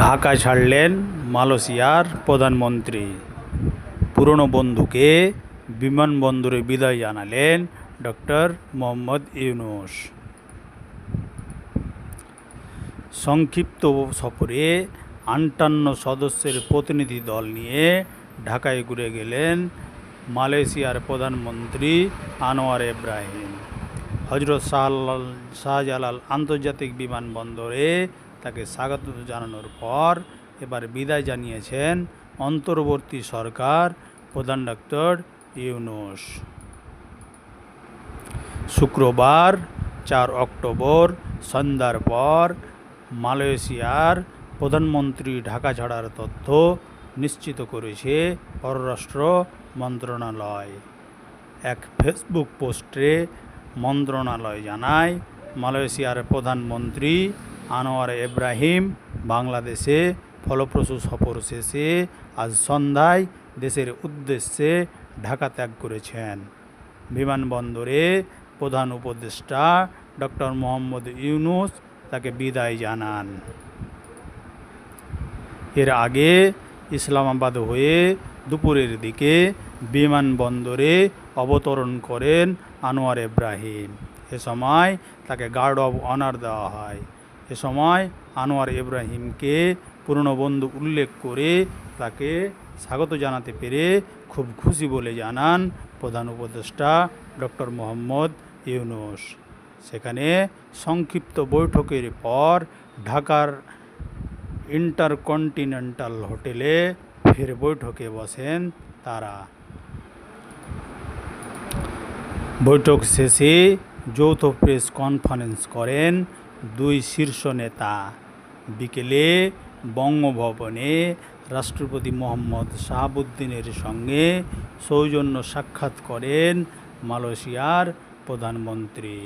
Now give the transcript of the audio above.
ঢাকা ছাড়লেন মালয়েশিয়ার প্রধানমন্ত্রী। পুরনো বন্ধুকে বিমানবন্দরে বিদায় জানালেন ডক্টর মোহাম্মদ ইউনুস। সংক্ষিপ্ত সফরে আটান্ন সদস্যের প্রতিনিধি দল নিয়ে ঢাকায় ঘুরে গেলেন মালয়েশিয়ার প্রধানমন্ত্রী আনোয়ার ইব্রাহিম। হজরত শাহজালাল আন্তর্জাতিক বিমানবন্দরে তাকে স্বাগত জানানোর পর এবার বিদায় জানিয়েছেন অন্তর্বর্তী সরকার প্রধান ডাক্তার ইউনুস। শুক্রবার চার অক্টোবর সন্ধ্যার পর মালয়েশিয়ার প্রধানমন্ত্রী ঢাকা ছাড়ার তথ্য নিশ্চিত করেছে পররাষ্ট্র মন্ত্রণালয়। এক ফেসবুক পোস্টে মন্ত্রণালয় জানায়, মালয়েশিয়ার প্রধানমন্ত্রী আনোয়ার ইব্রাহিম বাংলাদেশে ফলপ্রসূ সফর শেষে আজ সন্ধ্যায় দেশের উদ্দেশ্যে ঢাকা ত্যাগ করেছেন। বিমানবন্দরে প্রধান উপদেষ্টা ডক্টর মোহাম্মদ ইউনুস তাকে বিদায় জানান। এর আগে ইসলামাবাদ হয়ে দুপুরের দিকে বিমানবন্দরে অবতরণ করেন আনোয়ার ইব্রাহিম। এ সময় তাকে গার্ড অব অনার দেওয়া হয়। এ সময় আনোয়ার ইব্রাহিমকে পুরনো বন্ধু উল্লেখ করে তাকে স্বাগত জানাতে পেরে খুব খুশি বলে জানান প্রধান উপদেষ্টা ডক্টর মোহাম্মদ ইউনুস। সেখানে সংক্ষিপ্ত বৈঠকের পর ঢাকার ইন্টারকন্টিনেন্টাল হোটেলে ফের বৈঠকে বসেন তারা। বৈঠক শেষে যৌথ প্রেস কনফারেন্স করেন দুই শীর্ষ নেতা। বিকেলে বঙ্গভবনে রাষ্ট্রপতি মোহাম্মদ শাহাবুদ্দিনের সঙ্গে সৌজন্য সাক্ষাৎ করেন মালয়েশিয়ার প্রধানমন্ত্রী।